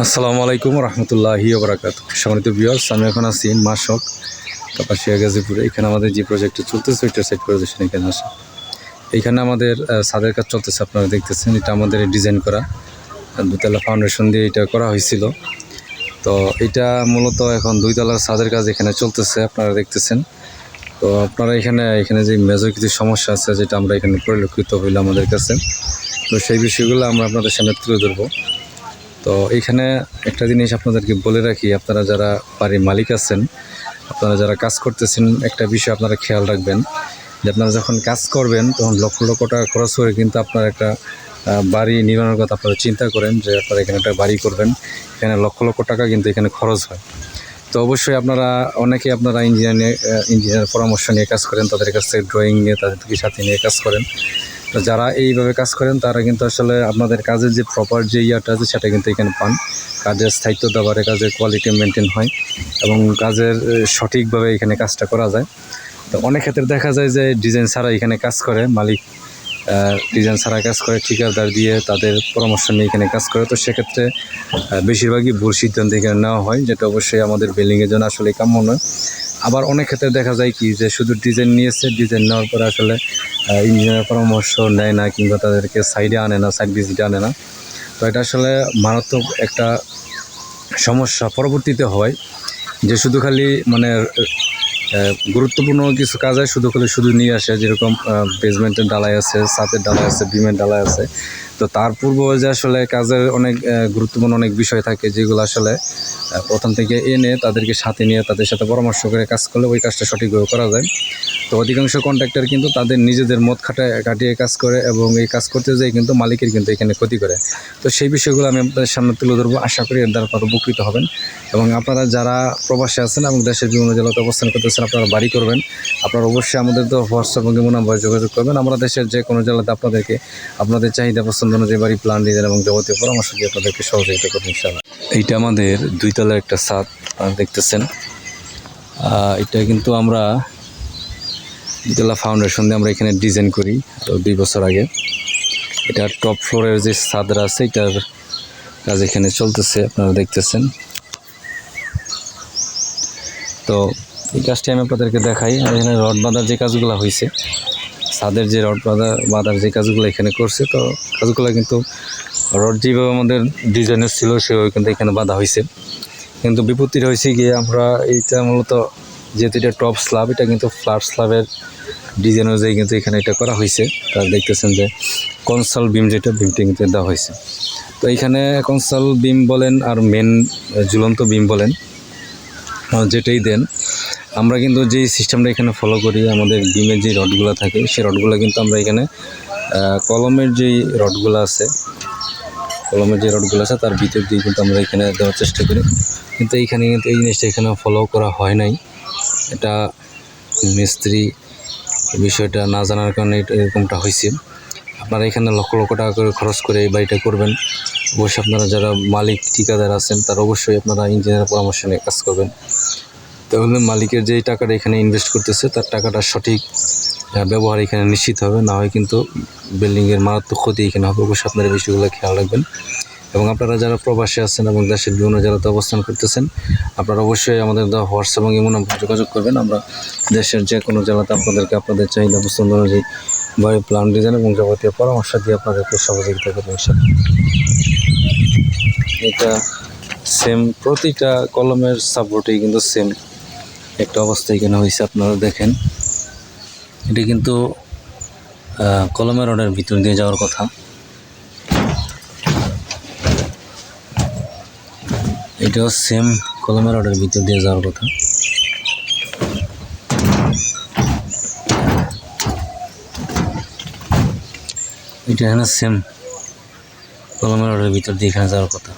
আসসালামু আলাইকুম রহমতুল্লাহি বরাকাত সম্মানিত বিয়ার্স আমি এখন আছি মাসক কাপাসিয়া, গাজীপুরে। এখানে আমাদের যে প্রজেক্টটা চলতেছে ওইটা সাইড পজিশন এখানে আসে। এইখানে আমাদের ছাদের কাজ চলতেছে, আপনারা দেখতেছেন, এটা আমাদের ডিজাইন করা। দুতলা ফাউন্ডেশন দিয়ে এটা করা হয়েছিল। তো এটা মূলত এখন দুই দুইতলার ছাদের কাজ এখানে চলতেছে, আপনারা দেখতেছেন। তো আপনারা এখানে এখানে যে মেজর কিছু সমস্যা আছে, যেটা আমরা এখানে পরিলক্ষিত হইল আমাদের কাছে। তো সেই বিষয়গুলো আমরা আপনাদের সামনে তুলে ধরবো। তো এখানে একটা জিনিস আপনাদেরকে বলে রাখি, আপনারা যারা বাড়ির মালিক আছেন, আপনারা যারা কাজ করতেছেন, একটা বিষয় আপনারা খেয়াল রাখবেন, যে আপনারা যখন কাজ করবেন, তখন লক্ষ লক্ষ টাকা খরচ করে কিন্তু আপনার একটা বাড়ি নির্মাণের কথা আপনারা চিন্তা করেন, যে আপনারা এখানে একটা বাড়ি করবেন, এখানে লক্ষ লক্ষ টাকা কিন্তু এখানে খরচ হয়। তো অবশ্যই আপনারা, অনেকে আপনারা ইঞ্জিনিয়ার নিয়ে ইঞ্জিনিয়ার পরামর্শ নিয়ে কাজ করেন, তাদের কাছ থেকে ড্রয়িং নিয়ে, তাদের সাথে নিয়ে কাজ করেন। যারা এইভাবে কাজ করেন, তারা কিন্তু আসলে আপনাদের কাজের যে প্রপার যে ইয়াটা আছে, সেটা কিন্তু এখানে পান। কাজের স্থায়িত্ব বাড়ে কাজের কোয়ালিটি মেনটেন হয় এবং কাজের সঠিকভাবে এখানে কাজটা করা যায়। তো অনেক ক্ষেত্রে দেখা যায় যে ডিজাইন ছাড়া এখানে কাজ করে, মালিক ডিজাইন ছাড়া কাজ করে, ঠিকাদার দিয়ে তাদের পরামর্শ নিয়ে এখানে কাজ করে। তো সেক্ষেত্রে বেশিরভাগই ভুল সিদ্ধান্ত এখানে নেওয়া হয়, যেটা অবশ্যই আমাদের বিল্ডিংয়ের জন্য আসলে কাম্য নয়। আবার অনেক ক্ষেত্রে দেখা যায় কি যে শুধু ডিজাইন নিয়েছে ডিজাইন নেওয়ার পরে আসলে ইঞ্জিনিয়ার পরামর্শ নেয় না কিংবা তাদেরকে সাইডে আনে না সাইড ভিজিটে আনে না। তো এটা আসলে মারাত্মক একটা সমস্যা পরবর্তীতে হয় যে শুধু খালি মানে গুরুত্বপূর্ণ কিছু কাজ শুধু খালি শুধু নিয়ে আসে, যেরকম বেসমেন্টের ডালাই আছে, ছাদের ডালাই আছে বিমের ডালাই আছে। তো তার পূর্ব যে আসলে কাজের অনেক গুরুত্বপূর্ণ অনেক বিষয় থাকে যেগুলো আসলে প্রথম থেকে এনে তাদেরকে সাথে নিয়ে তাদের সাথে পরামর্শ করে কাজ করলে ওই কাজটা সঠিকভাবে করা যায়। তো অধিকাংশ কন্ট্রাক্টর কিন্তু তাদের নিজেদের মত খাটায় কাটিয়ে কাজ করে এবং এই কাজ করতে যেয়ে কিন্তু মালিকের কিন্তু এখানে ক্ষতি করে। তো সেই বিষয়গুলো আমি আপনাদের সামনে তুলে ধরবো। আশা করি এর দ্বারা আপনারা উপকৃত হবেন এবং আপনারা যারা প্রবাসে আছেন এবং দেশের বিভিন্ন জেলাতে অবস্থান করতেছেন, আপনারা বাড়ি করবেন। আপনারা অবশ্যই আমাদের তো হোয়াটসঅ্যাপ এবং নাম্বারে যোগাযোগ করবেন। আমরা দেশের যে কোনো জেলাতে আপনাদেরকে আপনাদের চাহিদা পছন্দ অনুযায়ী বাড়ি প্ল্যান ডিজাইন এবং যাবতীয় পরামর্শ দিয়ে আপনাদেরকে সহযোগিতা করবেন, ইনশাআল্লাহ। এইটা আমাদের দুইতলার একটা ছাদ দেখতেছেন। এটা কিন্তু আমরা দুতলা ফাউন্ডেশন দিয়ে আমরা এখানে ডিজাইন করি, তো দুই বছর আগে। এটা টপ ফ্লোরের যে ছাদরা আছে, এটার কাজ এখানে চলতেছে, আপনারা দেখতেছেন। তো এই কাজটি আমি আপনাদেরকে দেখাই। এখানে রড বাঁধার যে কাজগুলো হয়েছে ছাদের যে রড বাঁধা, বাঁধার যে কাজগুলো এখানে করছে, তো কাজগুলো কিন্তু রড যেভাবে আমাদের ডিজাইনের ছিল, সেভাবে কিন্তু এখানে বাঁধা হয়েছে কিন্তু বিপত্তিটা হয়েছে গিয়ে আমরা এইটা মূলত যেহেতু এটা টপ স্ল্যাব এটা কিন্তু ফ্ল্যাট স্ল্যাবের ডিজাইন অনুযায়ী কিন্তু এখানে এটা করা হয়েছে। তার দেখতেছেন যে কনসাল বিম যেটা বিমটা কিন্তু দেওয়া হয়েছে। তো এখানে কনসাল বিম বলেন আর মেন ঝুলন্ত বিম বলেন যেটাই দেন, আমরা কিন্তু যেই সিস্টেমটা এখানে ফলো করি, আমাদের বিমের যে রডগুলো থাকে, সেই রডগুলো কিন্তু আমরা এখানে কলমের যেই রডগুলো আছে, কলমের যে রডগুলো আছে, তার ভিতর দিয়ে কিন্তু আমরা এখানে দেওয়ার চেষ্টা করি। কিন্তু এইখানে কিন্তু এই জিনিসটা এখানে ফলো করা হয় নাই। এটা মিস্ত্রি বিষয়টা না জানার কারণে এরকমটা হয়েছে। আপনারা এখানে লক্ষ লক্ষ টাকা করে খরচ করে এই বাড়িটা করবেন। অবশ্যই আপনারা যারা মালিক, ঠিকাদার আছেন, তারা অবশ্যই আপনারা ইঞ্জিনিয়ার পরামর্শ নিয়ে কাজ করবেন। তাহলে মালিকের যেই টাকাটা এখানে ইনভেস্ট করতেছে, তার টাকাটা সঠিক ব্যবহার এখানে নিশ্চিত হবে। না হয় কিন্তু বিল্ডিংয়ের মারাত্মক ক্ষতি এখানে হবে। অবশ্যই আপনারা বিষয়গুলো খেয়াল রাখবেন। এবং আপনারা যারা প্রবাসী আছেন এবং দেশের বিভিন্ন জেলাতে অবস্থান করতেছেন, আপনারা অবশ্যই আমাদের দেওয়া হোয়াটসঅ্যাপ এবং ইমো নাম্বার যোগাযোগ করবেন। আমরা দেশের যে কোনো জেলাতে আপনাদেরকে আপনাদের চাহিদা পছন্দ অনুযায়ী বাড়ি প্ল্যান ডিজাইন এবং যাবতীয় পরামর্শ দিয়ে আপনাদেরকে সহযোগিতা করব এটা সেম প্রতিটা কলমের সাপোর্টেই কিন্তু সেম একটা অবস্থা এখানে হয়েছে, আপনারা দেখেন। এটি কিন্তু কলমের রডের ভিতর দিয়ে যাওয়ার কথা। এটাও সেম কলমের রডের ভিতর দিয়ে যাওয়ার কথা। এটা এখানে সেম কলমের রডের ভিতর দিয়ে এখানে যাওয়ার কথা।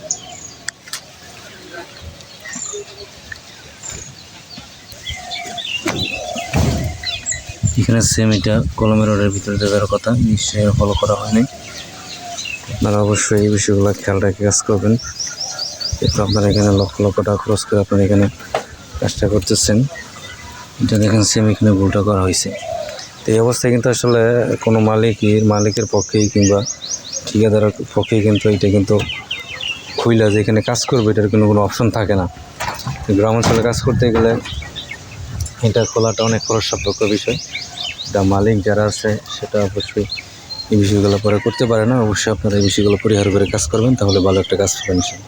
এখানে সেম এটা কলমের রডের ভিতরে যাওয়ার কথা, নিশ্চয়ই ফলো করা হয়নি। আপনারা অবশ্যই এই বিষয়গুলো খেয়াল রেখে কাজ করবেন। কিন্তু আপনারা এখানে লক্ষ লক্ষ টাকা খরচ করে আপনারা এখানে কাজটা করতেছেন। এটা দেখেন সেম এখানে ভুলটা করা হয়েছে। তো এই অবস্থায় কিন্তু আসলে কোনো মালিকই মালিকের পক্ষেই কিংবা ঠিকাদারের পক্ষেই কিন্তু এটা কিন্তু খুইলা যে এখানে কাজ করবে, এটার কোনো কোনো অপশন থাকে না। গ্রাম অঞ্চলে কাজ করতে গেলে এটা খোলাটা অনেক খরচ সাপেক্ষ বিষয়। এটা মালিক যারা আছে, সেটা অবশ্যই এই বিষয়গুলো পরে করতে পারে না। অবশ্যই আপনারা এই বিষয়গুলো পরিহার করে কাজ করবেন, তাহলে ভালো একটা কাজ পাবেন।